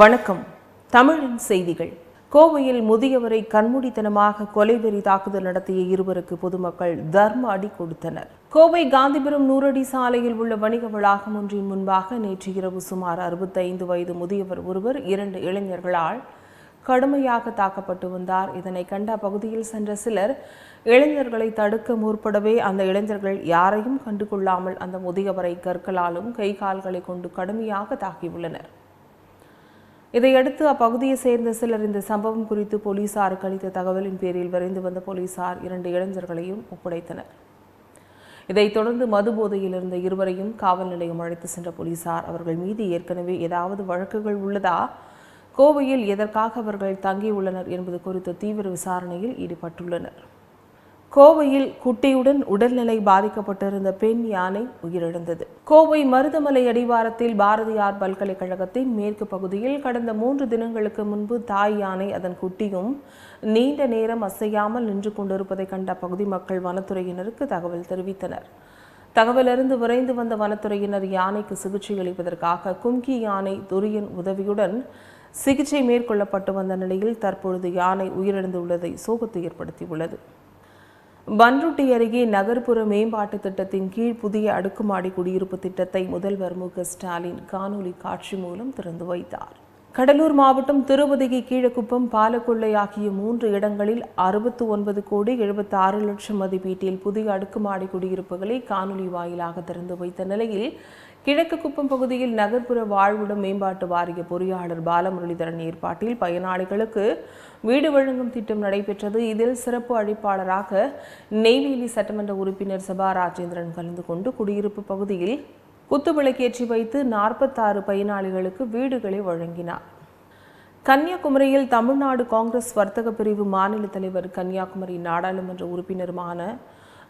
வணக்கம். தமிழின் செய்திகள். கோவையில் முதியவரை கண்மூடித்தனமாக கொலைவெறி தாக்குதல் நடத்திய இருவருக்கு பொதுமக்கள் தர்ம அடி கொடுத்தனர். கோவை காந்திபுரம் நூறடி சாலையில் உள்ள வணிக வளாகம் ஒன்றின் முன்பாக நேற்று இரவு சுமார் அறுபத்தைந்து வயது முதியவர் ஒருவர் இரண்டு இளைஞர்களால் கடுமையாக தாக்கப்பட்டு வந்தார். இதனை கண்ட பகுதியில் சென்ற சிலர் இளைஞர்களை தடுக்க முற்படவே அந்த இளைஞர்கள் யாரையும் கண்டுகொள்ளாமல் அந்த முதியவரை கற்களாலும் கை கால்களை கொண்டு கடுமையாக தாக்கியுள்ளனர். இதையடுத்து அப்பகுதியை சேர்ந்த சிலர் இந்த சம்பவம் குறித்து போலீசாருக்கு அளித்த தகவலின் பேரில் விரைந்து வந்த போலீசார் இரண்டு இளைஞர்களையும் ஒப்படைத்தனர். இதைத் தொடர்ந்து மது போதையில் இருந்த இருவரையும் காவல் நிலையம் அழைத்து சென்ற போலீசார் அவர்கள் மீது ஏற்கனவே ஏதாவது வழக்குகள் உள்ளதா? கோவையில் எதற்காக அவர்கள் தங்கியுள்ளனர் என்பது குறித்த தீவிர விசாரணையில் ஈடுபட்டுள்ளனர். கோவையில் குட்டியுடன் உடல்நிலை பாதிக்கப்பட்டிருந்த பெண் யானை உயிரிழந்தது. கோவை மருதமலை அடிவாரத்தில் பாரதியார் பல்கலைக்கழகத்தின் மேற்கு பகுதியில் கடந்த மூன்று தினங்களுக்கு முன்பு தாய் யானை அதன் குட்டியும் நீண்ட நேரம் அசையாமல் நின்று கொண்டிருப்பதை கண்ட பகுதி மக்கள் வனத்துறையினருக்கு தகவல் தெரிவித்தனர். தகவலறிந்து விரைந்து வந்த வனத்துறையினர் யானைக்கு சிகிச்சை அளிப்பதற்காக கும்கி யானை துரியன் உதவியுடன் சிகிச்சை மேற்கொள்ளப்பட்டு வந்த நிலையில் தற்பொழுது யானை உயிரிழந்துள்ளதை சோகத்தை ஏற்படுத்தியுள்ளது. பன்ருட்டி அருகே நகர்ப்புற மேம்பாட்டு திட்டத்தின் கீழ் புதிய அடுக்குமாடி குடியிருப்பு திட்டத்தை முதல்வர் மு. ஸ்டாலின் காணொலி காட்சி மூலம் திறந்து வைத்தார். கடலூர் மாவட்டம் திருப்பதிகை கீழக்குப்பம் பாலக்கொள்ளை ஆகிய மூன்று இடங்களில் அறுபத்து ஒன்பது கோடி எழுபத்தி ஆறு லட்சம் மதிப்பீட்டில் புதிய அடுக்குமாடி குடியிருப்புகளை காணொலி வாயிலாக திறந்து வைத்த நிலையில் கிழக்கு குப்பம் பகுதியில் நகர்ப்புற வாழ்விடம் மேம்பாட்டு வாரிய பொறியாளர் பாலமுரளிதரன் ஏற்பாட்டில் பயனாளிகளுக்கு வீடு வழங்கும் திட்டம் நடைபெற்றது. இதில் சிறப்பு அழைப்பாளராக நெய்வேலி சட்டமன்ற உறுப்பினர் சபா ராஜேந்திரன் கலந்து கொண்டு குடியிருப்பு பகுதியில் குத்துவிளக்கேற்றி வைத்து நாற்பத்தாறு பயனாளிகளுக்கு வீடுகளை வழங்கினார். கன்னியாகுமரியில் தமிழ்நாடு காங்கிரஸ் வர்த்தக பிரிவு மாநில தலைவர் கன்னியாகுமரி நாடாளுமன்ற உறுப்பினருமான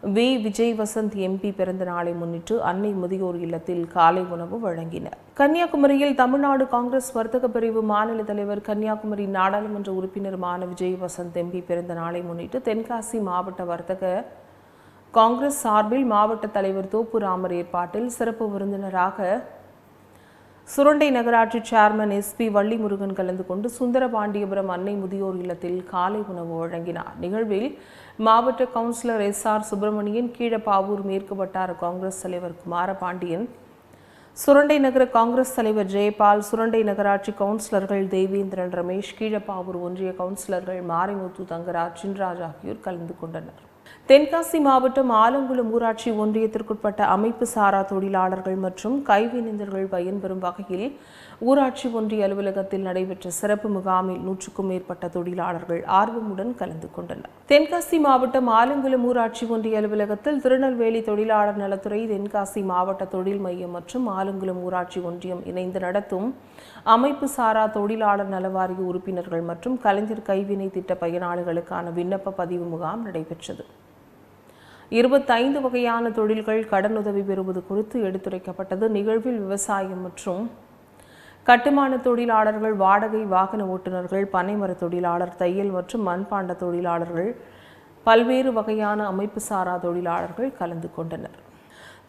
வி. விஜய் வசந்த் எம்பி பிறந்த நாளை முன்னிட்டு அன்னை முதியோர் இல்லத்தில் காலை உணவு வழங்கினர். கன்னியாகுமரியில் தமிழ்நாடு காங்கிரஸ் வர்த்தக பிரிவு மாநில தலைவர் கன்னியாகுமரி நாடாளுமன்ற உறுப்பினருமான விஜய் வசந்த் எம்பி பிறந்த நாளை முன்னிட்டு தென்காசி மாவட்ட வர்த்தக காங்கிரஸ் சார்பில் மாவட்ட தலைவர் தோப்பு ராமர் ஏற்பாட்டில் சிறப்பு விருந்தினராக சுரண்டை நகராட்சி சேர்மன் எஸ்பி வள்ளிமுருகன் கலந்து கொண்டு சுந்தரபாண்டியபுரம் அன்னை முதியோர் இல்லத்தில் காலை உணவு வழங்கினார். நிகழ்வில் மாவட்ட councillor S R Subramanian Keezhapavoor மேற்கு வட்டார காங்கிரஸ் தலைவர் குமாரபாண்டியன் சுரண்டை நகர காங்கிரஸ் தலைவர் ஜெயபால் சுரண்டை நகராட்சி கவுன்சிலர்கள் தேவேந்திரன் ரமேஷ் கீழப்பாவூர் ஒன்றிய கவுன்சிலர்கள் மாரிமுத்து தங்கராஜ் சின்ராஜ் ஆகியோர் கலந்து கொண்டனர். தென்காசி மாவட்டம் ஆலங்குளம் ஊராட்சி ஒன்றியத்திற்குட்பட்ட அமைப்பு சாரா தொழிலாளர்கள் மற்றும் கைவினைஞர்கள் பயன்பெறும் வகையில் ஊராட்சி ஒன்றிய அலுவலகத்தில் நடைபெற்ற சிறப்பு முகாமில் நூற்றுக்கும் மேற்பட்ட தொழிலாளர்கள் ஆர்வமுடன் கலந்து கொண்டனர். தென்காசி மாவட்டம் ஆலங்குளம் ஊராட்சி ஒன்றிய அலுவலகத்தில் திருநெல்வேலி தொழிலாளர் நலத்துறை தென்காசி மாவட்ட தொழில் மையம் மற்றும் ஆலங்குளம் ஊராட்சி ஒன்றியம் இணைந்து நடத்தும் அமைப்பு சாரா தொழிலாளர் நலவாரிய உறுப்பினர்கள் மற்றும் கலைஞர் கைவினை திட்ட பயனாளிகளுக்கான விண்ணப்ப பதிவு முகாம் நடைபெற்றது. இருபத்தைந்து வகையான தொழில்கள் கடனுதவி பெறுவது குறித்து எடுத்துரைக்கப்பட்டது. நிகழ்வில் விவசாயம் மற்றும் கட்டுமான தொழிலாளர்கள் வாடகை வாகன ஓட்டுநர்கள் பனைமர தொழிலாளர் தையல் மற்றும் மண்பாண்ட தொழிலாளர்கள் பல்வேறு வகையான அமைப்பு சாரா தொழிலாளர்கள் கலந்து கொண்டனர்.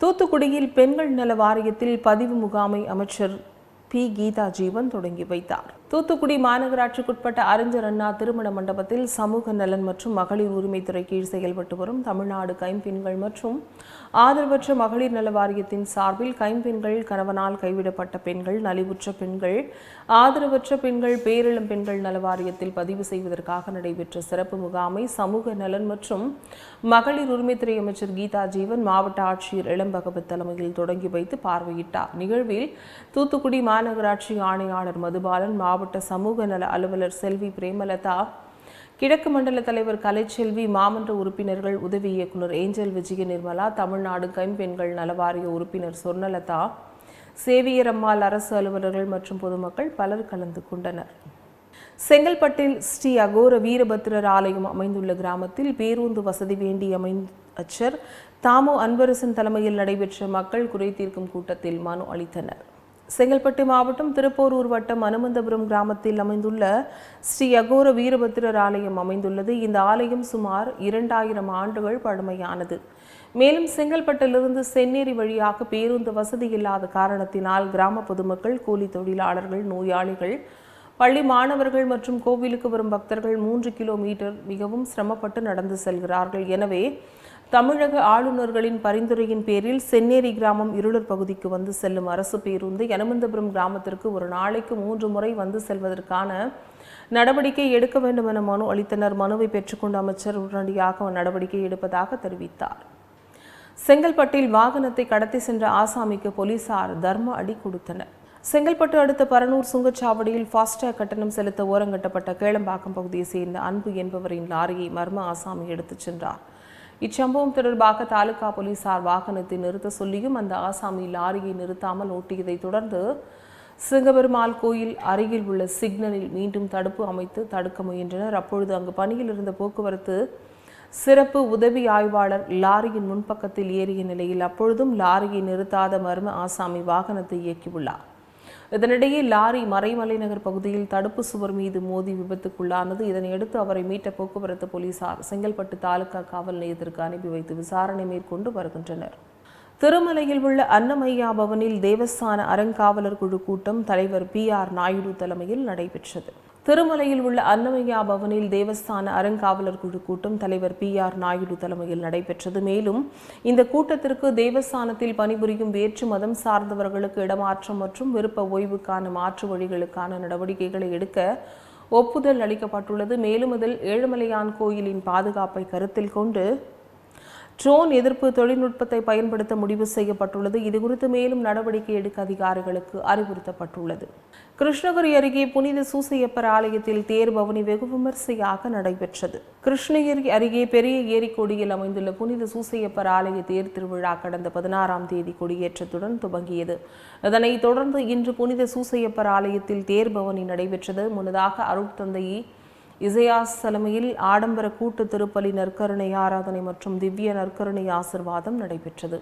தூத்துக்குடியில் பெண்கள் நல வாரியத்தில் பதிவு முகாமை அமைச்சர் பி. கீதா ஜீவன் தொடங்கி வைத்தார். தூத்துக்குடி மாநகராட்சிக்குட்பட்ட அறிஞர் அண்ணா திருமண மண்டபத்தில் சமூக நலன் மற்றும் மகளிர் உரிமைத்துறை கீழ் செயல்பட்டு வரும் தமிழ்நாடு கைம்பெண்கள் மற்றும் ஆதரவற்ற மகளிர் நல வாரியத்தின் சார்பில் கைம்பெண்கள் கணவனால் கைவிடப்பட்ட பெண்கள் நலிவுற்ற பெண்கள் ஆதரவற்ற பெண்கள் பேரிளம் பெண்கள் நல வாரியத்தில் பதிவு செய்வதற்காக நடைபெற்ற சிறப்பு முகாமை சமூக நலன் மற்றும் மகளிர் உரிமைத்துறை அமைச்சர் கீதா ஜீவன் மாவட்ட ஆட்சியர் இளம்பகவத் தலைமையில் தொடங்கி வைத்து பார்வையிட்டார். நிகழ்வில் தூத்துக்குடி மாநகராட்சி ஆணையாளர் மதுபாலன் மாவட்ட சமூக நல அலுவலர் செல்வி பிரேமலதா கிழக்கு மண்டல தலைவர் கலைச்செல்வி மாமன்ற உறுப்பினர்கள் உதவி இயக்குனர் ஏஞ்சல் விஜய நிர்மலா தமிழ்நாடு கைம்பெண்கள் நலவாரிய உறுப்பினர் சொர்ணலதா சேவியரம்மாள் அரசு அலுவலர்கள் மற்றும் பொதுமக்கள் பலர் கலந்து கொண்டனர். செங்கல்பட்டில் ஸ்ரீ அகோர வீரபத்திரர் ஆலயம் அமைந்துள்ள கிராமத்தில் பேருந்து வசதி வேண்டி அமைச்சர் தாமோ அன்பரசன் தலைமையில் நடைபெற்ற மக்கள் குறை தீர்க்கும் கூட்டத்தில் மனு அளித்தனர். செங்கல்பட்டு மாவட்டம் திருப்போரூர் வட்டம் அனுமந்தபுரம் கிராமத்தில் அமைந்துள்ள ஸ்ரீ அகோர வீரபத்திரர் ஆலயம் அமைந்துள்ளது. இந்த ஆலயம் சுமார் இரண்டாயிரம் ஆண்டுகள் பழமையானது. மேலும் செங்கல்பட்டிலிருந்து சென்னேரி வழியாக பேருந்து வசதி இல்லாத காரணத்தினால் கிராம பொதுமக்கள் கூலி தொழிலாளர்கள் நோயாளிகள் பள்ளி மாணவர்கள் மற்றும் கோவிலுக்கு வரும் பக்தர்கள் மூன்று கிலோமீட்டர் மிகவும் சிரமப்பட்டு நடந்து செல்கிறார்கள். எனவே தமிழக ஆளுநர்களின் பரிந்துரையின் பேரில் சென்னேரி கிராமம் இருளர் பகுதிக்கு வந்து செல்லும் அரசு பேருந்து யனமந்தபுரம் கிராமத்திற்கு ஒரு நாளைக்கு மூன்று முறை வந்து செல்வதற்கான நடவடிக்கை எடுக்க வேண்டும் என மனு அளித்தனர். மனுவை பெற்றுக்கொண்ட அமைச்சர் உடனடியாக நடவடிக்கை எடுப்பதாக தெரிவித்தார். செங்கல்பட்டில் வாகனத்தை கடத்தி சென்ற ஆசாமிக்கு போலீசார் தர்ம அடி கொடுத்தனர். செங்கல்பட்டு அடுத்த பரனூர் சுங்கச்சாவடியில் ஃபாஸ்டேக் கட்டணம் செலுத்த ஓரங்கட்டப்பட்ட கேளம்பாக்கம் பகுதியை சேர்ந்த அன்பு என்பவரின் லாரியை மர்ம ஆசாமி எடுத்துச் சென்றார். இச்சம்பவம் தொடர்பாக தாலுகா போலீசார் வாகனத்தை நிறுத்த சொல்லியும் அந்த ஆசாமி லாரியை நிறுத்தாமல் ஓட்டியதை தொடர்ந்து சிங்கபெருமாள் கோயில் அருகில் உள்ள சிக்னலில் மீண்டும் தடுப்பு அமைத்து தடுக்க முயன்றனர். அப்பொழுது அங்கு பணியில் இருந்த போக்குவரத்து சிறப்பு உதவி ஆய்வாளர் லாரியின் முன்பக்கத்தில் ஏறிய நிலையில் அப்பொழுதும் லாரியை நிறுத்தாத மர்ம ஆசாமி வாகனத்தை இயக்கியுள்ளார். இதனிடையே லாரி மறைமலை நகர் பகுதியில் தடுப்பு சுவர் மீது மோதி விபத்துக்குள்ளானது. இதனையடுத்து அவரை மீட்ட போக்குவரத்து போலீசார் செங்கல்பட்டு தாலுகா காவல் நிலையத்திற்கு அனுப்பி வைத்து விசாரணை மேற்கொண்டு வருகின்றனர். திருமலையில் உள்ள அன்னமையா பவனில் தேவஸ்தான அறங்காவலர் குழு கூட்டம் தலைவர் பி ஆர் நாயுடு தலைமையில் நடைபெற்றது. திருமலையில் உள்ள அன்னமையா பவனில் தேவஸ்தான அறங்காவலர் குழு கூட்டம் தலைவர் பி ஆர் நாயுடு தலைமையில் நடைபெற்றது. மேலும் இந்த கூட்டத்திற்கு தேவஸ்தானத்தில் பணிபுரியும் வேற்று மதம் சார்ந்தவர்களுக்கு இடமாற்றம் மற்றும் விருப்ப ஓய்வுக்கான மாற்று வழிகளுக்கான நடவடிக்கைகளை எடுக்க ஒப்புதல் அளிக்கப்பட்டுள்ளது. மேலும் இதில் ஏழுமலையான் கோயிலின் பாதுகாப்பை கருத்தில் கொண்டு ட்ரோன் எதிர்ப்பு தொழில்நுட்பத்தை பயன்படுத்த முடிவு செய்யப்பட்டுள்ளது. இதுகுறித்து மேலும் நடவடிக்கை எடுக்க அதிகாரிகளுக்கு அறிவுறுத்தப்பட்டுள்ளது. கிருஷ்ணகிரி அருகே புனித சூசையப்பர் ஆலயத்தில் தேர் பவனி வெகு விமரிசையாக நடைபெற்றது. கிருஷ்ணகிரி அருகே பெரிய ஏரிக்கொடியில் அமைந்துள்ள புனித சூசையப்பர் ஆலய தேர் திருவிழா கடந்த பதினாறாம் தேதி கொடியேற்றத்துடன் துவங்கியது. அதனைத் தொடர்ந்து இன்று புனித சூசையப்பர் ஆலயத்தில் தேர் பவனி நடைபெற்றது. முன்னதாக அருட்தந்தையை இசையாஸ் தலைமையில் ஆடம்பர கூட்டு திருப்பலி நற்கருணை ஆராதனை மற்றும் திவ்ய நற்கருணை ஆசிர்வாதம் நடைபெற்றது.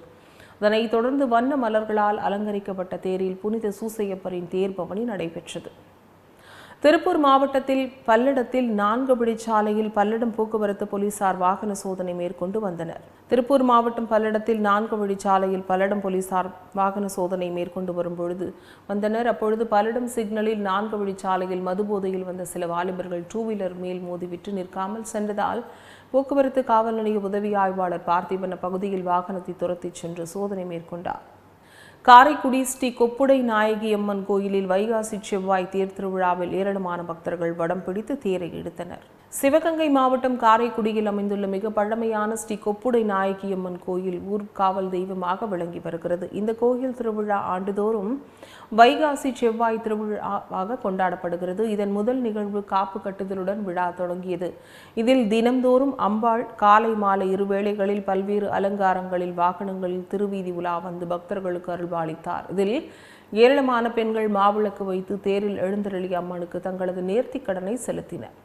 அதனைத் தொடர்ந்து வண்ண மலர்களால் அலங்கரிக்கப்பட்ட தேரில் புனித சூசையப்பரின் தேர் பவனி நடைபெற்றது. திருப்பூர் மாவட்டத்தில் பல்லடத்தில் நான்கு வழிச்சாலையில் பல்லடம் போக்குவரத்து போலீசார் வாகன சோதனை மேற்கொண்டு வந்தனர். திருப்பூர் மாவட்டம் பல்லடத்தில் நான்கு வழிச்சாலையில் பல்லடம் போலீசார் வாகன சோதனை மேற்கொண்டு வரும் பொழுது வந்தனர். அப்பொழுது பல்லடம் சிக்னலில் நான்கு வழிச்சாலையில் மதுபோதையில் வந்த சில வாலிபர்கள் டூ வீலர் மேல் மோதிவிட்டு நிற்காமல் சென்றதால் போக்குவரத்து காவல் நிலைய உதவி ஆய்வாளர் பார்த்திபன் அப்பகுதியில் வாகனத்தை துரத்திச் சென்று சோதனை மேற்கொண்டார். காரைக்குடி ஸ்ரீ கொப்புடை நாயகி அம்மன் கோயிலில் வைகாசி செவ்வாய் தேர் திருவிழாவில் ஏராளமான பக்தர்கள் வடம் பிடித்து தேரை இழுத்தனர் சிவகங்கை மாவட்டம் காரைக்குடியில் அமைந்துள்ள மிக பழமையான ஸ்ரீ கொப்புடை நாயகி அம்மன் கோயில் ஊர்காவல் தெய்வமாக விளங்கி வருகிறது. இந்த கோயில் திருவிழா ஆண்டுதோறும் வைகாசி செவ்வாய் திருவிழாவாக கொண்டாடப்படுகிறது. இதன் முதல் நிகழ்வு காப்பு கட்டுதலுடன் விழா தொடங்கியது. இதில் தினம்தோறும் அம்பாள் காலை மாலை இருவேளைகளில் பல்வேறு அலங்காரங்களில் வாகனங்களில் திருவீதி உலா வந்து பக்தர்களுக்கு அருள்வாளித்தார் இதில் ஏராளமான பெண்கள் மாவிளக்கு வைத்து தேரில் எழுந்தருளி அம்மனுக்கு தங்களது நேர்த்திக் கடனை செலுத்தினர்.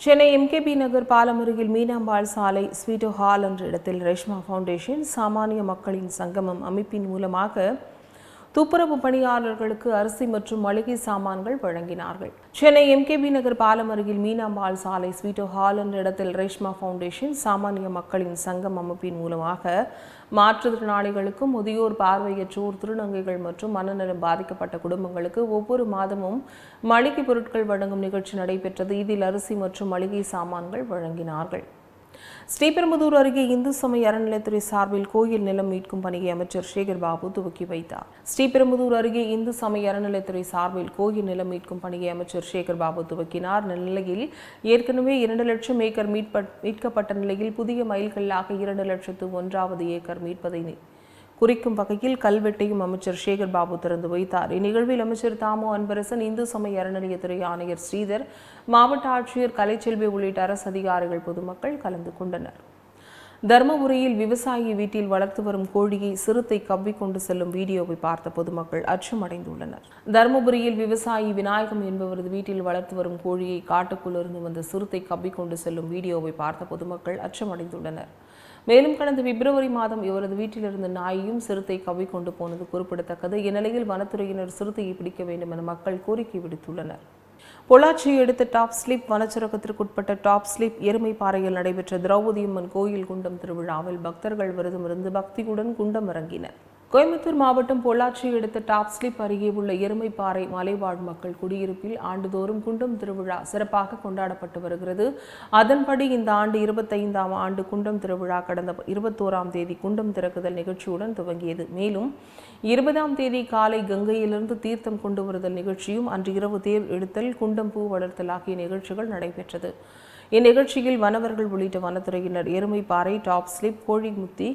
சென்னை எம்கேபி நகர் பாலம் அருகில் மீனாம்பாள் சாலை ஸ்வீட்டோ ஹால் என்ற இடத்தில் ரேஷ்மா ஃபவுண்டேஷன் சாமானிய மக்களின் சங்கமம் அமைப்பின் மூலமாக துப்புரவு பணியாளர்களுக்கு அரிசி மற்றும் மளிகை சாமான்கள் வழங்கினார்கள். சென்னை எம்கேபி நகர் பாலம் அருகில் மீனாம்பாள் சாலை ஸ்வீட்டோ ஹால் என்ற இடத்தில் ரேஷ்மா ஃபவுண்டேஷன் சாமானிய மக்களின் சங்கம் அமைப்பின் மூலமாக மாற்றுத்திறனாளிகளுக்கும் முதியோர் பார்வையற்றோர் திருநங்கைகள் மற்றும் மனநலம் பாதிக்கப்பட்ட குடும்பங்களுக்கு ஒவ்வொரு மாதமும் மளிகை பொருட்கள் வழங்கும் நிகழ்ச்சி நடைபெற்றது. இதில் அரிசி மற்றும் மளிகை சாமான்கள் வழங்கினார்கள். ஸ்ரீபெரும்புதூர் அருகே இந்து சமய அறநிலையத்துறை சார்பில் கோயில் நிலம் மீட்கும் பணியை அமைச்சர் சேகர் பாபு துவக்கி வைத்தார். ஸ்ரீபெரும்புதூர் அருகே இந்து சமய அறநிலையத்துறை சார்பில் கோயில் நிலம் மீட்கும் பணியை அமைச்சர் சேகர் பாபு துவக்கினார். நிலையில் ஏற்கனவே இரண்டு லட்சம் ஏக்கர் மீட்ப- மீட்கப்பட்ட நிலையில் புதிய மைல்கல்லாக இரண்டு லட்சத்து ஒன்றாவது ஏக்கர் மீட்பதை குறிக்கும் வகையில் கல்வெட்டையும் அமைச்சர் சேகர் பாபு திறந்து வைத்தார். இந்நிகழ்வில் அமைச்சர் தாமோ அன்பரசன் இந்து சமய அறநிலையத்துறை ஆணையர் ஸ்ரீதர் மாவட்ட ஆட்சியர் கலைச்செல்வி உள்ளிட்ட அரசு அதிகாரிகள் பொதுமக்கள் கலந்து கொண்டனர். தர்மபுரியில் விவசாயி வீட்டில் வளர்த்து வரும் கோழியை சிறுத்தை கவ்விக்கொண்டு செல்லும் வீடியோவை பார்த்த பொதுமக்கள் அச்சமடைந்துள்ளனர். தருமபுரியில் விவசாயி விநாயகம் என்பவரது வீட்டில் வளர்த்து வரும் கோழியை காட்டுக்குள்ளிருந்து வந்த சிறுத்தை கவ்விக்கொண்டு செல்லும் வீடியோவை பார்த்த பொதுமக்கள் அச்சமடைந்துள்ளனர். மேலும் கடந்த பிப்ரவரி மாதம் இவரது வீட்டிலிருந்து நாயையும் சிறுத்தை கவ்விக்கொண்டு போனது குறிப்பிடத்தக்கது. இந்நிலையில் வனத்துறையினர் சிறுத்தையை பிடிக்க வேண்டும் என மக்கள் கோரிக்கை விடுத்துள்ளனர். பொள்ளாச்சியை அடுத்த டாப் ஸ்லிப் வனச்சரகத்திற்குட்பட்ட டாப் ஸ்லிப் எருமைப்பாறையில் நடைபெற்ற திரௌபதியம்மன் கோயில் குண்டம் திருவிழாவில் பக்தர்கள் விரதமிருந்து பக்தியுடன் குண்டம் இறங்கினர் கோயம்புத்தூர் மாவட்டம் பொள்ளாச்சி அடுத்த டாப் ஸ்லிப் அருகே உள்ள எருமைப்பாறை மலைவாழ் மக்கள் குடியிருப்பில் ஆண்டுதோறும் குண்டம் திருவிழா சிறப்பாக கொண்டாடப்பட்டு வருகிறது. அதன்படி இந்த ஆண்டு இருபத்தைந்தாம் ஆண்டு குண்டம் திருவிழா கடந்த இருபத்தோராம் தேதி குண்டம் திறக்குதல் நிகழ்ச்சியுடன் துவங்கியது. மேலும் இருபதாம் தேதி காலை கங்கையிலிருந்து தீர்த்தம் கொண்டு வருதல் நிகழ்ச்சியும் அன்று இரவு தேர் எடுத்தல் குண்டம் பூ வளர்த்தல் ஆகிய நிகழ்ச்சிகள் நடைபெற்றது. இந்நிகழ்ச்சியில் வனவர்கள் உள்ளிட்ட வனத்துறையினர் எருமைப்பாறை டாப் ஸ்லிப் கோழிமுத்தி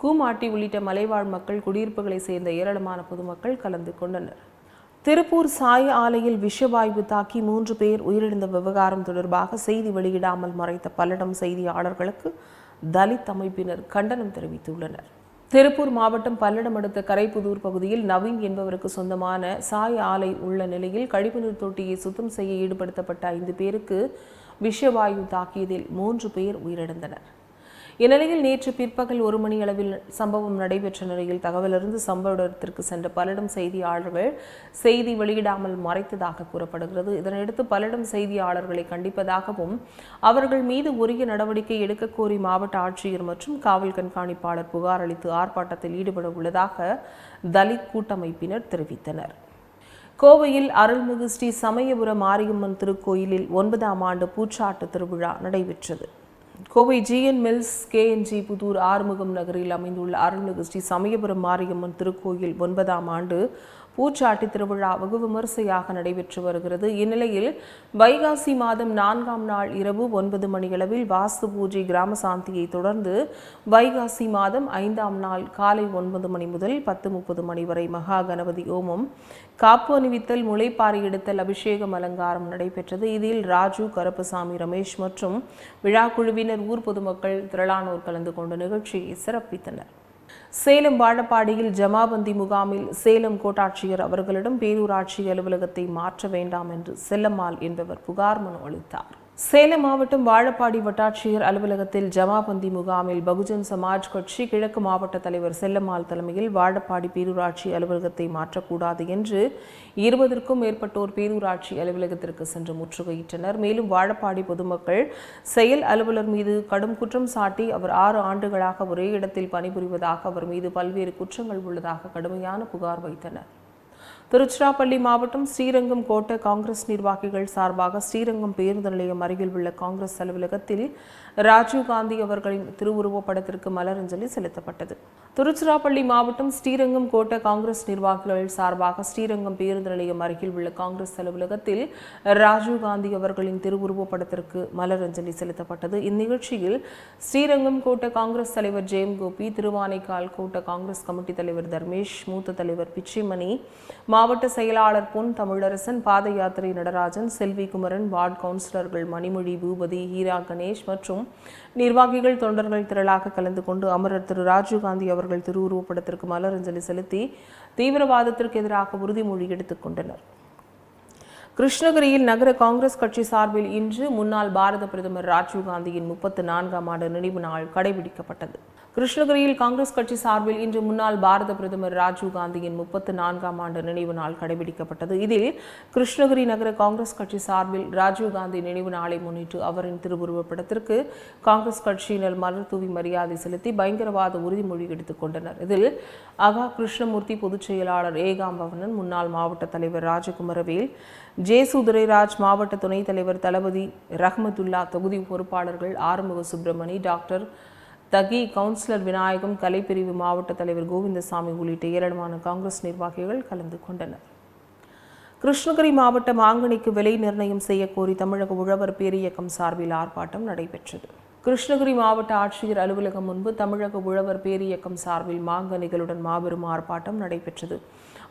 கூமாட்டி உள்ளிட்ட மலைவாழ் மக்கள் குடியிருப்புகளை சேர்ந்த ஏராளமான பொதுமக்கள் கலந்து கொண்டனர். திருப்பூர் சாய ஆலையில் விஷவாயு தாக்கி மூன்று பேர் உயிரிழந்த விவகாரம் தொடர்பாக செய்தி வெளியிடாமல் மறைத்த பல்லடம் செய்தியாளர்களுக்கு தலித் அமைப்பினர் கண்டனம் தெரிவித்துள்ளனர். திருப்பூர் மாவட்டம் பல்லடம் அடுத்த கரைப்புதூர் பகுதியில் நவீன் என்பவருக்கு சொந்தமான சாய ஆலை உள்ள நிலையில் கழிவுநீர் தொட்டியை சுத்தம் செய்ய ஈடுபடுத்தப்பட்ட ஐந்து பேருக்கு விஷவாயு தாக்கியதில் மூன்று பேர் உயிரிழந்தனர். இந்நிலையில் நேற்று பிற்பகல் ஒரு மணி அளவில் சம்பவம் நடைபெற்ற நிலையில் தகவலிருந்து சம்பவ இடத்திற்கு சென்ற பலரிடம் செய்தியாளர்கள் செய்தி வெளியிடாமல் மறைத்ததாக கூறப்படுகிறது. இதனையடுத்து பலரிடம் செய்தியாளர்களை கண்டிப்பதாகவும் அவர்கள் மீது உரிய நடவடிக்கை எடுக்க கோரி மாவட்ட ஆட்சியர் மற்றும் காவல் கண்காணிப்பாளர் புகார் அளித்து ஆர்ப்பாட்டத்தில் ஈடுபட உள்ளதாக தலித் கூட்டமைப்பினர் தெரிவித்தனர். கோவையில் அருள்மிகு ஸ்ரீ சமயபுர மாரியம்மன் திருக்கோயிலில் ஒன்பதாம் ஆண்டு பூச்சாட்டு திருவிழா நடைபெற்றது. Kovai GN mills KNG Pudur Arumugam நகரில் அமைந்துள்ள அருள்மிகு ஸ்ரீ சமயபுரம் மாரியம்மன் திருக்கோயில் ஒன்பதாம் ஆண்டு பூச்சாட்டி திருவிழா வெகு விமரிசையாக நடைபெற்று வருகிறது. இந்நிலையில் வைகாசி மாதம் நான்காம் நாள் இரவு ஒன்பது மணியளவில் வாஸ்து பூஜை கிராம சாந்தியை தொடர்ந்து வைகாசி மாதம் ஐந்தாம் நாள் காலை ஒன்பது மணி முதல் பத்து முப்பது மணி வரை மகா கணபதி ஓமம் காப்பு அணிவித்தல் முளைப்பாறை எடுத்தல் அபிஷேகம் அலங்காரம் நடைபெற்றது. இதில் ராஜு கருப்பசாமி ரமேஷ் மற்றும் விழா குழுவினர் ஊர் பொதுமக்கள் திரளானோர் கலந்து கொண்ட நிகழ்ச்சியை சிறப்பித்தனர். சேலம் வாழப்பாடியில் ஜமாபந்தி முகாமில் சேலம் கோட்டாட்சியர் அவர்களிடம் பேரூராட்சி அலுவலகத்தை மாற்ற வேண்டாம் என்று செல்லம்மாள் என்பவர் புகார் மனு அளித்தார். சேலம் மாவட்டம் வாழப்பாடி வட்டாட்சியர் அலுவலகத்தில் ஜமாபந்தி முகாமில் பகுஜன் சமாஜ் கட்சி கிழக்கு மாவட்ட தலைவர் செல்லம்மாள் தலைமையில் வாழப்பாடி பேரூராட்சி அலுவலகத்தை மாற்றக்கூடாது என்று இருபதற்கும் மேற்பட்டோர் பேரூராட்சி அலுவலகத்திற்கு சென்று முற்றுகையிட்டனர். மேலும் வாழப்பாடி பொதுமக்கள் செயல் அலுவலர் மீது கடும் குற்றம் சாட்டி அவர் ஆறு ஆண்டுகளாக ஒரே இடத்தில் பணிபுரிவதாக அவர் மீது பல்வேறு குற்றங்கள் உள்ளதாக கடுமையான புகார் வைத்தனர். திருச்சிராப்பள்ளி மாவட்டம் ஸ்ரீரங்கம் கோட்ட காங்கிரஸ் நிர்வாகிகள் சார்பாக ஸ்ரீரங்கம் பேருந்து நிலையம் அருகில் உள்ள காங்கிரஸ் அலுவலகத்தில் ராஜீவ்காந்தி அவர்களின் திருவுருவப் படத்திற்கு மலரஞ்சலி செலுத்தப்பட்டது. திருச்சிராப்பள்ளி மாவட்டம் ஸ்ரீரங்கம் கோட்ட காங்கிரஸ் நிர்வாகிகள் சார்பாக ஸ்ரீரங்கம் பேருந்து நிலையம் அருகில் உள்ள காங்கிரஸ் அலுவலகத்தில் ராஜீவ்காந்தி அவர்களின் திருவுருவப் படத்திற்கு மலரஞ்சலி செலுத்தப்பட்டது. இந்நிகழ்ச்சியில் ஸ்ரீரங்கம் கோட்ட காங்கிரஸ் தலைவர் ஜெயம் கோபி திருவானைக்கால் கோட்ட காங்கிரஸ் கமிட்டி தலைவர் தர்மேஷ் மூத்த தலைவர் பிச்சைமணி மாவட்ட செயலாளர் பொன் தமிழரசன் பாத யாத்திரை நடராஜன் செல்வி குமரன் வார்டு கவுன்சிலர்கள் மணிமொழி பூபதி ஹீரா கணேஷ் மற்றும் நிர்வாகிகள் தொண்டர்கள் திரளாக கலந்து கொண்டு அமரர் திரு. ராஜீவ்காந்தி அவர்கள் திருவுருவப்படத்திற்கு மலரஞ்சலி செலுத்தி தீவிரவாதத்திற்கு எதிராக உறுதிமொழி எடுத்துக் கொண்டனர். கிருஷ்ணகிரியில் நகர காங்கிரஸ் கட்சி சார்பில் இன்று முன்னாள் பாரத பிரதமர் ராஜீவ்காந்தியின் முப்பத்து நான்காம் ஆண்டு நினைவு நாள் கடைபிடிக்கப்பட்டது. கிருஷ்ணகிரியில் காங்கிரஸ் கட்சி சார்பில் இன்று முன்னாள் பாரத பிரதமர் ராஜீவ்காந்தியின் முப்பத்து நான்காம் ஆண்டு நினைவு நாள் கடைபிடிக்கப்பட்டது. இதில் கிருஷ்ணகிரி நகர காங்கிரஸ் கட்சி சார்பில் ராஜீவ்காந்தி நினைவு நாளை முன்னிட்டு அவரின் திருவுருவப் படத்திற்கு காங்கிரஸ் கட்சியினர் மலர் தூவி மரியாதை செலுத்தி பயங்கரவாத உறுதிமொழி எடுத்துக் கொண்டனர். இதில் அகா கிருஷ்ணமூர்த்தி பொதுச் செயலாளர் ஏகாம்பவனன் முன்னாள் மாவட்ட தலைவர் ராஜகுமரவேல் ஜே சுதுரைராஜ் மாவட்ட துணைத் தலைவர் தளபதி ரஹ்மத்துல்லா தொகுதி பொறுப்பாளர்கள் ஆறுமுக சுப்பிரமணி டாக்டர் தகி கவுன்சிலர் விநாயகம் கலைப்பிரிவு மாவட்ட தலைவர் கோவிந்தசாமி உள்ளிட்ட ஏராளமான காங்கிரஸ் நிர்வாகிகள் கலந்து கொண்டனர். கிருஷ்ணகிரி மாவட்ட மாங்கனிக்கு விலை நிர்ணயம் செய்யக்கோரி தமிழக உழவர் பேரியக்கம் சார்பில் ஆர்ப்பாட்டம் நடைபெற்றது. கிருஷ்ணகிரி மாவட்ட ஆட்சியர் அலுவலகம் முன்பு தமிழக உழவர் பேரியக்கம் சார்பில் மாங்கனிகளுடன் மாபெரும் ஆர்ப்பாட்டம் நடைபெற்றது.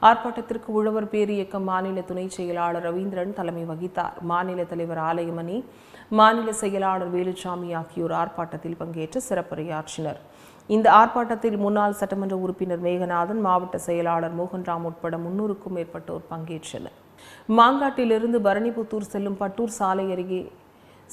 ஆர்ப்பாட்டத்திற்கு உழவர் பேரியக்கம் மாநில துணை செயலாளர் ரவீந்திரன் தலைமை வகித்தார். மாநில தலைவர் ஆலயமணி மாநில செயலாளர் வேலுச்சாமி ஆகியோர் ஆர்ப்பாட்டத்தில் பங்கேற்று சிறப்புரையாற்றினர். இந்த ஆர்ப்பாட்டத்தில் முன்னாள் சட்டமன்ற உறுப்பினர் மேகநாதன் மாவட்ட செயலாளர் மோகன்ராம் உட்பட முன்னூறுக்கும் மேற்பட்டோர் பங்கேற்றனர். மாங்காட்டிலிருந்து பரணிபுத்தூர் செல்லும் பட்டூர் சாலை அருகே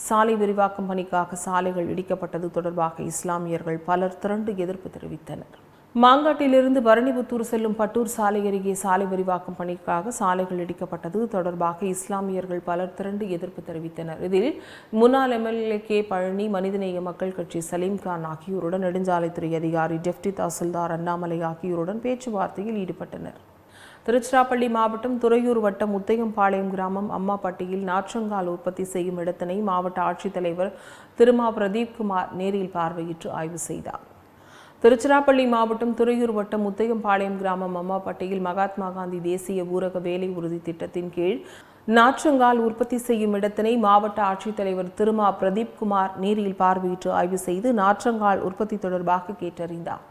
சாலை விரிவாக்கம் பணிக்காக சாலைகள் இடிக்கப்பட்டது தொடர்பாக இஸ்லாமியர்கள் பலர் திரண்டு எதிர்ப்பு தெரிவித்தனர். மாங்காட்டிலிருந்து பரணிபுத்தூர் செல்லும் பட்டூர் சாலை அருகே சாலை விரிவாக்கம் பணிக்காக சாலைகள் இடிக்கப்பட்டது. தொடர்பாக இஸ்லாமியர்கள் பலர் திரண்டு எதிர்ப்பு தெரிவித்தனர். இதில் முன்னாள் எம்எல்ஏ கே பழனி மனிதநேய மக்கள் கட்சி சலீம்கான் ஆகியோருடன் நெடுஞ்சாலைத்துறை அதிகாரி டெப்டி தாசில்தார் அண்ணாமலை ஆகியோருடன் பேச்சுவார்த்தையில் ஈடுபட்டனர். திருச்சிராப்பள்ளி மாவட்டம் துறையூர் வட்டம் முத்தையம்பாளையம் கிராமம் அம்மாப்பட்டியில் நாற்றங்கால் உற்பத்தி செய்யும் இடத்தினை மாவட்ட ஆட்சித்தலைவர் திருமா பிரதீப் குமார் நேரில் பார்வையிட்டு ஆய்வு செய்தார். திருச்சிராப்பள்ளி மாவட்டம் துறையூர் வட்டம் முத்தையம்பாளையம் கிராமம் அம்மாப்பட்டியில் மகாத்மா காந்தி தேசிய ஊரக வேலை உறுதி திட்டத்தின் கீழ் நாற்றங்கால் உற்பத்தி செய்யும் இடத்தினை மாவட்ட ஆட்சித்தலைவர் திருமா பிரதீப் குமார் நேரில் பார்வையிட்டு ஆய்வு செய்து நாற்றங்கால் உற்பத்தி தொடர்பாக கேட்டறிந்தார்.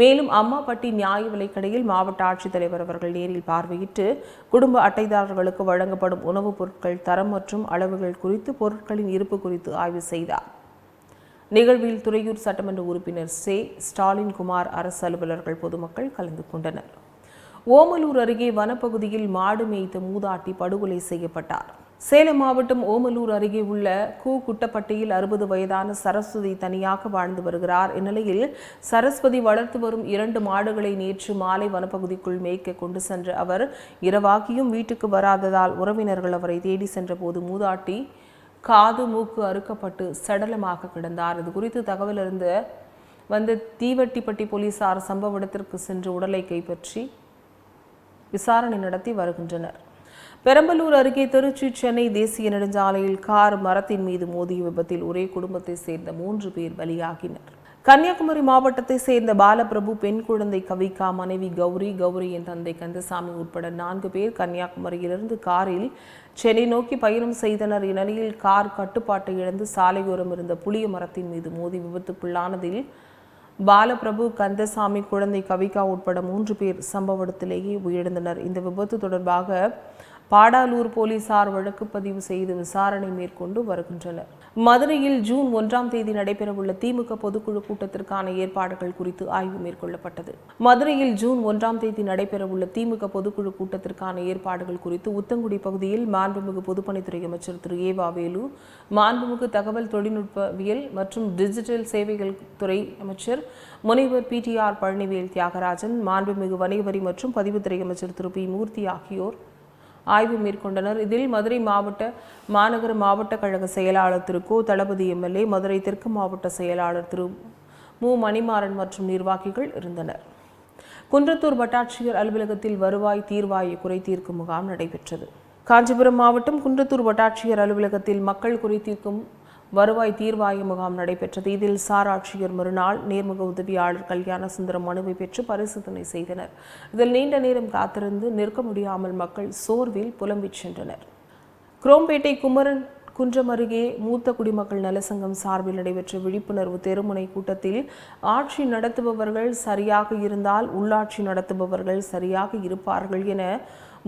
மேலும் அம்மாப்பட்டி நியாய விலைக்கடையில் மாவட்ட ஆட்சித்தலைவர் அவர்கள் நேரில் பார்வையிட்டு குடும்ப அட்டைதாரர்களுக்கு வழங்கப்படும் உணவுப் பொருட்கள் தரம் மற்றும் அளவுகள் குறித்து பொருட்களின் இருப்பு குறித்து ஆய்வு செய்தார். நிகழ்வில் துறையூர் சட்டமன்ற உறுப்பினர் சே. ஸ்டாலின் குமார் அரசு அலுவலர்கள் பொதுமக்கள் கலந்து கொண்டனர். ஓமலூர் அருகே வனப்பகுதியில் மாடு மேய்த்த மூதாட்டி படுகொலை செய்யப்பட்டார். சேலம் மாவட்டம் ஓமலூர் அருகே உள்ள கூ குட்டப்பட்டியில் அறுபது வயதான சரஸ்வதி தனியாக வாழ்ந்து வருகிறார். இந்நிலையில் சரஸ்வதி வளர்த்து வரும் இரண்டு மாடுகளை நேற்று மாலை வனப்பகுதிக்குள் மேய்க்க கொண்டு சென்ற அவர் இரவாகியும் வீட்டுக்கு வராததால் உறவினர்கள் அவரை தேடி சென்றபோது மூதாட்டி காது மூக்கு அறுக்கப்பட்டு சடலமாக கிடந்தார். இது குறித்து தகவல் வந்த தீவட்டிப்பட்டி போலீசார் சம்பவ இடத்திற்கு சென்று உடலை கைப்பற்றி விசாரணை நடத்தி வருகின்றனர். பெரம்பலூர் அருகே திருச்சி சென்னை தேசிய நெடுஞ்சாலையில் கார் மரத்தின் மீது மோதிய விபத்தில் ஒரே குடும்பத்தை சேர்ந்த மூன்று பேர் பலியாகினர். கன்னியாகுமரி மாவட்டத்தை சேர்ந்த பாலபிரபு பெண் குழந்தை கவிகா மனைவி கௌரி கௌரியின் தந்தை கந்தசாமி உட்பட நான்கு பேர் கன்னியாகுமரியிலிருந்து காரில் சென்னை நோக்கி பயணம் செய்தனர். இந்நிலையில் கார் கட்டுப்பாட்டை இழந்து சாலையோரம் இருந்த புளிய மரத்தின் மீது மோதி விபத்துக்குள்ளானதில் பாலபிரபு கந்தசாமி குழந்தை கவிகா உட்பட மூன்று பேர் சம்பவ இடத்திலேயே உயிரிழந்தனர். இந்த விபத்து தொடர்பாக பாடாலூர் போலீசார் வழக்கு பதிவு செய்து விசாரணை மேற்கொண்டு வருகின்றனர். மதுரையில் ஜூன் ஒன்றாம் தேதி நடைபெறவுள்ள திமுக பொதுக்குழு கூட்டத்திற்கான ஏற்பாடுகள் குறித்து ஆய்வு மேற்கொள்ளப்பட்டது. மதுரையில் ஜூன் ஒன்றாம் தேதி நடைபெறவுள்ள திமுக பொதுக்குழு கூட்டத்திற்கான ஏற்பாடுகள் குறித்து உத்தங்குடி பகுதியில் மாண்புமிகு பொதுப்பணித்துறை அமைச்சர் திரு. ஏவா வேலு மாண்புமிகு தகவல் தொழில்நுட்பவியல் மற்றும் டிஜிட்டல் சேவைகள் துறை அமைச்சர் முனைவர் பிடிஆர் பழனிவேல் தியாகராஜன் மாண்புமிகு வணிகவரி மற்றும் பதிவுத்துறை அமைச்சர் திரு. பி. மூர்த்தி ஆகியோர் ஆய்வு மேற்கொண்டனர். இதில் மதுரை மாவட்ட மாநகர மாவட்ட கழக செயலாளர் திரு. கோ. தளபதி எம்எல்ஏ மதுரை தெற்கு மாவட்ட செயலாளர் திரு. மு. மணிமாறன் மற்றும் நிர்வாகிகள் இருந்தனர். குன்றத்தூர் வட்டாட்சியர் அலுவலகத்தில் வருவாய் தீர்வாயை குறை தீர்க்கும் முகாம் நடைபெற்றது. காஞ்சிபுரம் மாவட்டம் குன்றத்தூர் வட்டாட்சியர் அலுவலகத்தில் மக்கள் குறை தீர்க்கும் வருவாய் தீர்வாய முகாம் நடைபெற்றது. இதில் சார் ஆட்சியர் மறுநாள் நேர்முக உதவியாளர் கல்யாண சுந்தரம் மனுவை பெற்று பரிசோதனை செய்தனர். இதில் நீண்ட நேரம் காத்திருந்து நிற்க முடியாமல் மக்கள் சோர்வில் புலம்பிச் சென்றனர். குரோம்பேட்டை குமரன் குன்றம் அருகே மூத்த குடிமக்கள் நலசங்கம் சார்பில் நடைபெற்ற விழிப்புணர்வு தெருமுனை கூட்டத்தில் ஆட்சி நடத்துபவர்கள் சரியாக இருந்தால் உள்ளாட்சி நடத்துபவர்கள் சரியாக இருப்பார்கள் என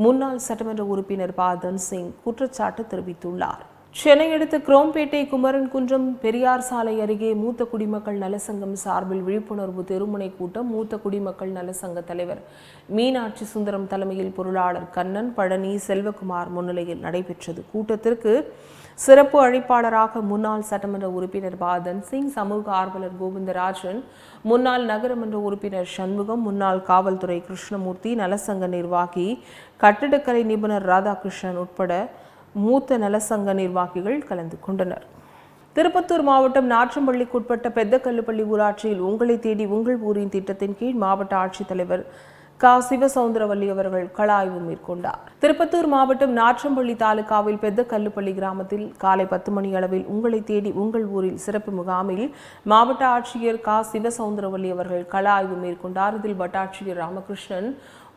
முன்னாள் சட்டமன்ற உறுப்பினர் பா. தன்சிங் குற்றச்சாட்டு தெரிவித்துள்ளார். சென்னை அடுத்த குரோம்பேட்டை குமரன் குன்றம் பெரியார் சாலை அருகே மூத்த குடிமக்கள் நலசங்கம் சார்பில் விழிப்புணர்வு தெருமுனை கூட்டம் மூத்த குடிமக்கள் நலசங்க தலைவர் மீனாட்சி சுந்தரம் தலைமையில் பொருளாளர் கண்ணன் பழனி செல்வகுமார் முன்னிலையில் நடைபெற்றது. கூட்டத்திற்கு சிறப்பு அழைப்பாளராக முன்னாள் சட்டமன்ற உறுப்பினர் பாதன் சிங் சமூக ஆர்வலர் கோவிந்தராஜன் முன்னாள் நகரமன்ற உறுப்பினர் சண்முகம் முன்னாள் காவல்துறை கிருஷ்ணமூர்த்தி நலசங்க நிர்வாகி கட்டிடக்கலை நிபுணர் ராதாகிருஷ்ணன் உட்பட மூத்த நலசங்க நிர்வாகிகள் கலந்து கொண்டனர். திருப்பத்தூர் மாவட்டம் நாற்றம்பள்ளிக்குட்பட்ட பெத்தக்கல்லுப்பள்ளி ஊராட்சியில் உங்களை தேடி உங்கள் ஊரின் திட்டத்தின் கீழ் மாவட்ட ஆட்சித்தலைவர் கா. சிவசவுந்தரவல்லி அவர்கள் கலாய்வு ஆய்வு மேற்கொண்டார். திருப்பத்தூர் மாவட்டம் நாற்றம்பள்ளி தாலுகாவில் பெத்த கல்லுப்பள்ளி கிராமத்தில் காலை பத்து மணி அளவில் உங்களை தேடி உங்கள் ஊரில் சிறப்பு முகாமில் மாவட்ட ஆட்சியர் கா. சிவசவுந்தரவல்லி அவர்கள் கலாய்வு மேற்கொண்டார். இதில் வட்டாட்சியர் ராமகிருஷ்ணன்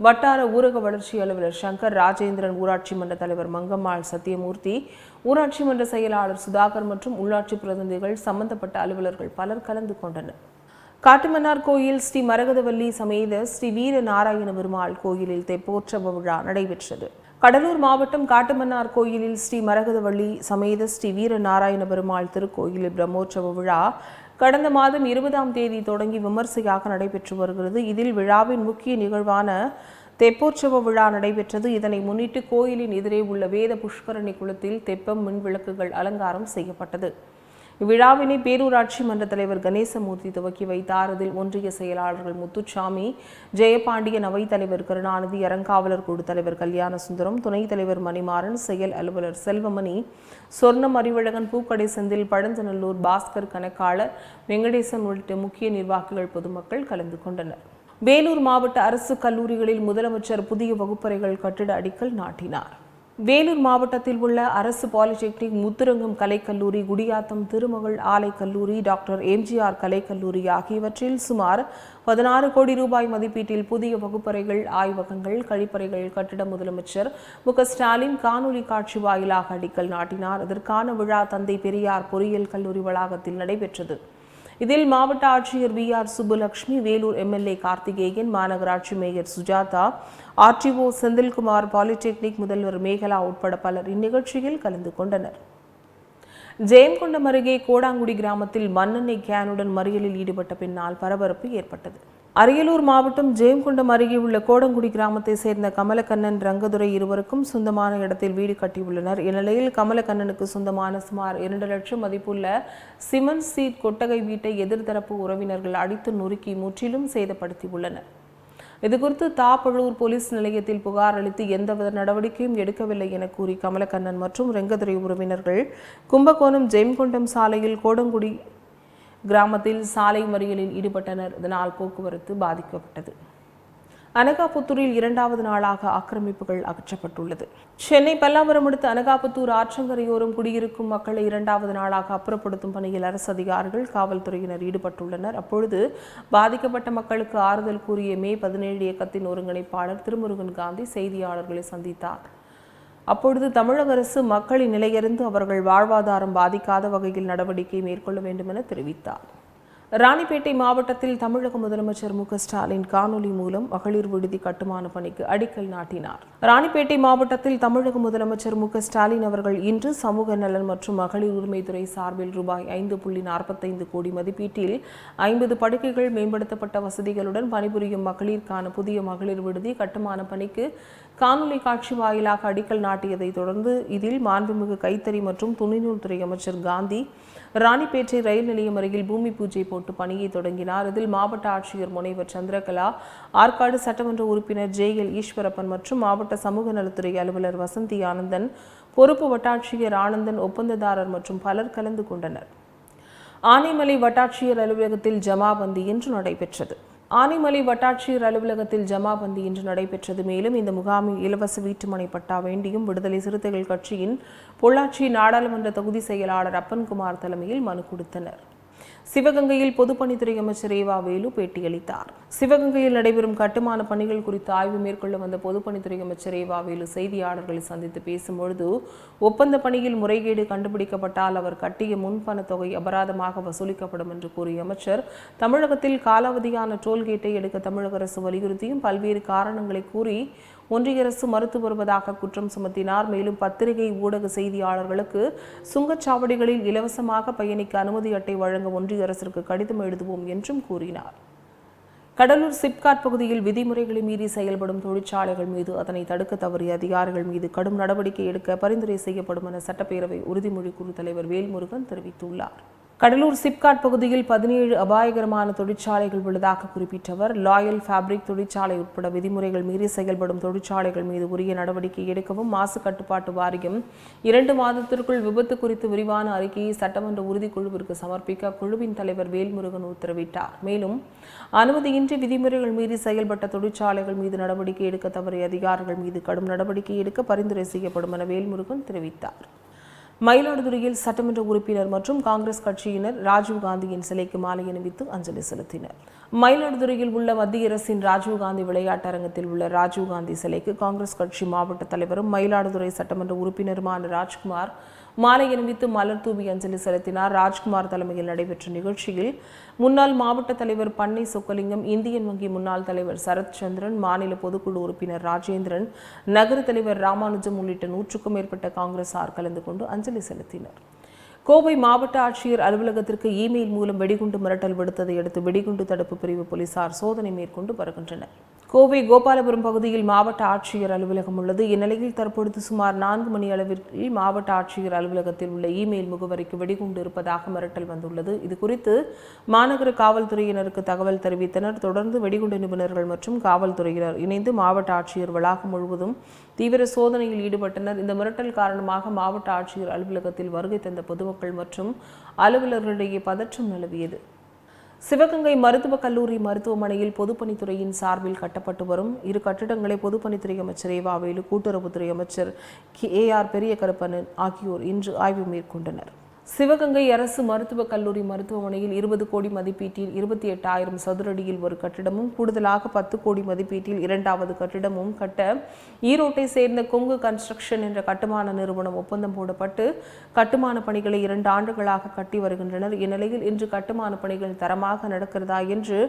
வட்டார ஊரக வளர்ச்சி அலுவலர் சங்கர் ராஜேந்திரன் ஊராட்சி மன்ற தலைவர் மங்கம்மாள் சத்தியமூர்த்தி ஊராட்சி மன்ற செயலாளர் சுதாகர் மற்றும் உள்ளாட்சி பிரதிநிதிகள் சம்பந்தப்பட்ட அலுவலர்கள் பலர் கலந்து கொண்டனர். காட்டுமன்னார் கோயில் ஸ்ரீ மரகதவல்லி சமேத ஸ்ரீ வீர நாராயண பெருமாள் கோயிலில் தெப்போற்சவ விழா நடைபெற்றது. கடலூர் மாவட்டம் காட்டுமன்னார் கோயிலில் ஸ்ரீ மரகதவள்ளி சமேத ஸ்ரீ வீர நாராயண பெருமாள் திருக்கோயிலில் பிரம்மோற்சவ விழா கடந்த மாதம் இருபதாம் தேதி தொடங்கி விமர்சையாக நடைபெற்று வருகிறது. இதில் விழாவின் முக்கிய நிகழ்வான தெப்போற்சவ விழா நடைபெற்றது. இதனை முன்னிட்டு கோயிலின் எதிரே உள்ள வேத புஷ்கரணி குளத்தில் தெப்பம் மின் விளக்குகள் அலங்காரம் செய்யப்பட்டது. இவ்விழாவினை பேரூராட்சி மன்ற தலைவர் கணேசமூர்த்தி துவக்கி வைத்தார். அதில் ஒன்றிய செயலாளர்கள் முத்துச்சாமி ஜெயபாண்டியன் அவைத் தலைவர் கருணாநிதி அறங்காவலர் குழு தலைவர் கல்யாணசுந்தரம் துணைத் தலைவர் மணிமாறன் செயல் அலுவலர் செல்வமணி சொர்ணம் அறிவழகன் பூக்கடை செந்தில் பழந்தநல்லூர் பாஸ்கர் கணக்காளர் வெங்கடேசன் உள்ளிட்ட முக்கிய நிர்வாகிகள் பொதுமக்கள் கலந்து கொண்டனர். வேலூர் மாவட்ட அரசு கல்லூரிகளில் முதலமைச்சர் புதிய வகுப்பறைகள் கட்டிட அடிக்கல் நாட்டினார். வேலூர் மாவட்டத்தில் உள்ள அரசு பாலிடெக்னிக் முத்துரங்கம் கலைக்கல்லூரி குடியாத்தம் திருமகள் ஆலை கல்லூரி டாக்டர் எம்ஜிஆர் கலைக்கல்லூரி ஆகியவற்றில் சுமார் பதினாறு கோடி ரூபாய் மதிப்பீட்டில் புதிய வகுப்பறைகள் ஆய்வகங்கள் கழிப்பறைகள் கட்டிட முதலமைச்சர் மு. ஸ்டாலின் காணொலி காட்சி வாயிலாக அடிக்கல் நாட்டினார். இதற்கான விழா தந்தை பெரியார் பொறியியல் கல்லூரி வளாகத்தில் நடைபெற்றது. இதில் மாவட்ட ஆட்சியர் V R Subbulakshmi Vellore MLA Karthikeyan மாநகராட்சி mayor Sujatha RTO Senthilkumar polytechnic முதல்வர் மேகலா உட்பட பலர் இந்நிகழ்ச்சியில் கலந்து கொண்டனர். ஜெயங்கொண்டம் அருகே கோடாங்குடி கிராமத்தில் மண்ணெண்ணெய் கேனுடன் மறியலில் ஈடுபட்ட பின்னால் பரபரப்பு ஏற்பட்டது. அரியலூர் மாவட்டம் ஜெயம்குண்டம் அருகே உள்ள கோடங்குடி கிராமத்தை சேர்ந்த கமலக்கண்ணன் ரங்கதுரை இருவருக்கும் சொந்தமான இடத்தில் வீடு கட்டியுள்ளனர். இந்நிலையில் கமலக்கண்ணனுக்கு சொந்தமான சுமார் இரண்டு லட்சம் மதிப்புள்ள சிமெண்ட் சீட் கொட்டகை வீட்டை எதிர்தரப்பு உறவினர்கள் அடித்து நொறுக்கி முற்றிலும் சேதப்படுத்தியுள்ளனர். இதுகுறித்து தாப்பழூர் போலீஸ் நிலையத்தில் புகார் அளித்து எந்தவித நடவடிக்கையும் எடுக்கவில்லை என கூறி கமலக்கண்ணன் மற்றும் ரெங்கதுரை உறவினர்கள் கும்பகோணம் ஜெயம்குண்டம் சாலையில் கோடங்குடி கிராமத்தில் சாலை மறியலில் ஈடுபட்டனர். இதனால் போக்குவரத்து பாதிக்கப்பட்டது. அனகாபுத்தூரில் இரண்டாவது நாளாக ஆக்கிரமிப்புகள் அகற்றப்பட்டுள்ளது. சென்னை பல்லாவரம் அடுத்த அனகாபுத்தூர் ஆற்றங்கரையோரம் குடியிருக்கும் மக்களை இரண்டாவது நாளாக அப்புறப்படுத்தும் பணியில் அரசு அதிகாரிகள் காவல்துறையினர் ஈடுபட்டுள்ளனர். அப்பொழுது பாதிக்கப்பட்ட மக்களுக்கு ஆறுதல் கூறிய மே பதினேழு இயக்கத்தின் ஒருங்கிணைப்பாளர் திருமுருகன் காந்தி செய்தியாளர்களை சந்தித்தார். அப்பொழுது தமிழக அரசு மக்களின் நிலையறிந்து அவர்கள் வாழ்வாதாரம் பாதிக்காத வகையில் நடவடிக்கை மேற்கொள்ள வேண்டும் என தெரிவித்தார். ராணிப்பேட்டை மாவட்டத்தில் தமிழக முதலமைச்சர் மு ஸ்டாலின் காணொலி மூலம் மகளிர் விடுதி கட்டுமான பணிக்கு அடிக்கல் நாட்டினார். ராணிப்பேட்டை மாவட்டத்தில் தமிழக முதலமைச்சர் மு ஸ்டாலின் அவர்கள் இன்று சமூக நலன் மற்றும் மகளிர் உரிமைத்துறை சார்பில் ரூபாய் ஐந்து புள்ளி நாற்பத்தைந்து கோடி மதிப்பீட்டில் ஐம்பது படுக்கைகள் மேம்படுத்தப்பட்ட வசதிகளுடன் பணிபுரியும் மகளிருக்கான புதிய மகளிர் விடுதி கட்டுமான பணிக்கு காணொலி காட்சி வாயிலாக அடிக்கல் நாட்டியதைத் தொடர்ந்து இதில் மாண்புமிகு கைத்தறி மற்றும் துணிநூல்துறை அமைச்சர் காந்தி ராணிப்பேட்டை ரயில் நிலையம் அருகில் பூமி பூஜை போட்டு பணியை தொடங்கினார். இதில் மாவட்ட ஆட்சியர் முனைவர் சந்திரகலா ஆற்காடு சட்டமன்ற உறுப்பினர் ஜே எல் ஈஸ்வரப்பன் மற்றும் மாவட்ட சமூக நலத்துறை அலுவலர் வசந்தி ஆனந்தன் பொறுப்பு வட்டாட்சியர் ஆனந்தன் ஒப்பந்ததாரர் மற்றும் பலர் கலந்து கொண்டனர். ஆனைமலை வட்டாட்சியர் அலுவலகத்தில் ஜமாபந்தி இன்று நடைபெற்றது. ஆனைமலை வட்டாட்சியர் அலுவலகத்தில் ஜமாபந்தி இன்று நடைபெற்றது. மேலும் இந்த முகாமில் இலவச வீட்டுமனை பட்டா வேண்டியும் விடுதலை சிறுத்தைகள் கட்சியின் பொள்ளாச்சி நாடாளுமன்ற தொகுதி செயலாளர் அப்பன்குமார் தலைமையில் மனு கொடுத்தனர். சிவகங்கையில் பொதுப்பணித்துறை அமைச்சர் ஏவா வேலு பேட்டியளித்தார். சிவகங்கையில் நடைபெறும் கட்டுமான பணிகள் குறித்து ஆய்வு மேற்கொள்ள வந்த பொதுப்பணித்துறை அமைச்சர் ஏவா வேலு செய்தியாளர்களை சந்தித்து பேசும்பொழுது ஒப்பந்த பணியில் முறைகேடு கண்டுபிடிக்கப்பட்டால் அவர் கட்டிய முன்பண தொகை அபராதமாக வசூலிக்கப்படும் என்று கூறிய அமைச்சர் தமிழகத்தில் காலாவதியான டோல்கேட்டை எடுக்க தமிழக அரசு வலியுறுத்தியும் பல்வேறு காரணங்களை கூறி ஒன்றிய அரசு மறுத்து வருவதாக குற்றம் சுமத்தினார். மேலும் பத்திரிகை ஊடக செய்தியாளர்களுக்கு சுங்கச்சாவடிகளில் இலவசமாக பயணிக்க அனுமதி அட்டை வழங்க ஒன்றிய அரசிற்கு கடிதம் எழுதுவோம் என்றும் கூறினார். கடலூர் சிப்காட் பகுதியில் விதிமுறைகளை மீறி செயல்படும் தொழிற்சாலைகள் மீது அதனை தடுக்க தவறிய அதிகாரிகள் மீது கடும் நடவடிக்கை எடுக்க பரிந்துரை செய்யப்படும் என சட்டப்பேரவை உறுதிமொழி குழு தலைவர் வேல்முருகன் தெரிவித்துள்ளார். கடலூர் சிப்காட் பகுதியில் பதினேழு அபாயகரமான தொழிற்சாலைகள் உள்ளதாக குறிப்பிட்ட அவர் லாயல் ஃபேப்ரிக் தொழிற்சாலை உட்பட விதிமுறைகள் மீறி செயல்படும் தொழிற்சாலைகள் மீது உரிய நடவடிக்கை எடுக்கவும் மாசு கட்டுப்பாட்டு வாரியம் இரண்டு மாதத்திற்குள் விபத்து குறித்து விரிவான அறிக்கையை சட்டமன்ற உறுதிக்குழுவிற்கு சமர்ப்பிக்க குழுவின் தலைவர் வேல்முருகன் உத்தரவிட்டார். மேலும் அனுமதியின்றி விதிமுறைகள் மீறி செயல்பட்ட தொழிற்சாலைகள் மீது நடவடிக்கை எடுக்க தவறிய அதிகாரிகள் மீது கடும் நடவடிக்கை எடுக்க பரிந்துரை செய்யப்படும் என வேல்முருகன் தெரிவித்தார். மயிலாடுதுறையில் சட்டமன்ற உறுப்பினர் மற்றும் காங்கிரஸ் கட்சியினர் ராஜீவ் காந்தியின் சிலைக்கு மாலை அணிவித்து அஞ்சலி செலுத்தினர். மயிலாடுதுறையில் உள்ள மத்திய அரசின் ராஜீவ் காந்தி விளையாட்டரங்கத்தில் உள்ள ராஜீவ் காந்தி சிலைக்கு காங்கிரஸ் கட்சி மாவட்ட தலைவரும் மயிலாடுதுறை சட்டமன்ற உறுப்பினருமான ராஜ்குமார் மாலை அணிவித்து மலர் தூவி அஞ்சலி செலுத்தினார். ராஜ்குமார் தலைமையில் நடைபெற்ற நிகழ்ச்சியில் முன்னாள் மாவட்ட தலைவர் பண்ணை சொக்கலிங்கம் இந்தியன் வங்கி முன்னாள் தலைவர் சரத்சந்திரன் மாநில பொதுக்குழு உறுப்பினர் ராஜேந்திரன் நகர தலைவர் ராமானுஜம் உள்ளிட்ட நூற்றுக்கும் மேற்பட்ட காங்கிரசார் கலந்து கொண்டு அஞ்சலி செலுத்தினர். கோவை மாவட்ட ஆட்சியர் அலுவலகத்திற்கு இமெயில் மூலம் வெடிகுண்டு மிரட்டல் விடுத்ததை அடுத்து வெடிகுண்டு தடுப்பு பிரிவு போலீசார் சோதனை மேற்கொண்டு வருகின்றனர். கோவை கோபாலபுரம் பகுதியில் மாவட்ட ஆட்சியர் அலுவலகம் உள்ளது. இந்நிலையில் தற்பொழுது சுமார் நான்கு மணி அளவில் மாவட்ட ஆட்சியர் அலுவலகத்தில் உள்ள இமெயில் முகவரிக்கு வெடிகுண்டு இருப்பதாக மிரட்டல் வந்துள்ளது. இது குறித்து மாநகர காவல்துறையினருக்கு தகவல் தெரிவித்தனர். தொடர்ந்து வெடிகுண்டு நிபுணர்கள் மற்றும் காவல்துறையினர் இணைந்து மாவட்ட ஆட்சியர் வளாகம் முழுவதும் தீவிர சோதனையில் ஈடுபட்டனர். இந்த மிரட்டல் காரணமாக மாவட்ட ஆட்சியர் அலுவலகத்தில் வருகை தந்த பொதுமக்கள் மற்றும் அலுவலர்களிடையே பதற்றம் நிலவியது. சிவகங்கை மருத்துவக் கல்லூரி மருத்துவமனையில் பொதுப்பணித்துறையின் சார்பில் கட்டப்பட்டு வரும் இரு கட்டிடங்களை பொதுப்பணித்துறை அமைச்சர் ஏவாவேலு கூட்டுறவுத்துறை அமைச்சர் ஏ ஆர் பெரிய கருப்பண்ணன் ஆகியோர் இன்று ஆய்வு மேற்கொண்டனர். சிவகங்கை அரசு மருத்துவக் கல்லூரி மருத்துவமனையில் இருபது கோடி மதிப்பீட்டில் இருபத்தி எட்டாயிரம் சதுரடியில் ஒரு கட்டிடமும் கூடுதலாக பத்து கோடி மதிப்பீட்டில் இரண்டாவது கட்டிடமும் கட்ட ஈரோட்டை சேர்ந்த கொங்கு கன்ஸ்ட்ரக்ஷன் என்ற கட்டுமான நிறுவனம் ஒப்பந்தம் போடப்பட்டு கட்டுமான பணிகளை இரண்டு ஆண்டுகளாக கட்டி வருகின்றனர். இந்நிலையில் இன்று கட்டுமான பணிகள் தரமாக நடக்கிறதா என்று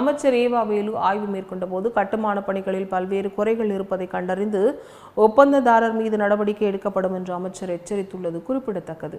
அமைச்சர் ஏவாவேலு ஆய்வு மேற்கொண்ட போது கட்டுமான பணிகளில் பல்வேறு குறைகள் இருப்பதை கண்டறிந்து ஒப்பந்ததாரர் மீது நடவடிக்கை எடுக்கப்படும் என்று அமைச்சர் எச்சரித்துள்ளது. குறிப்பிடத்தக்கது.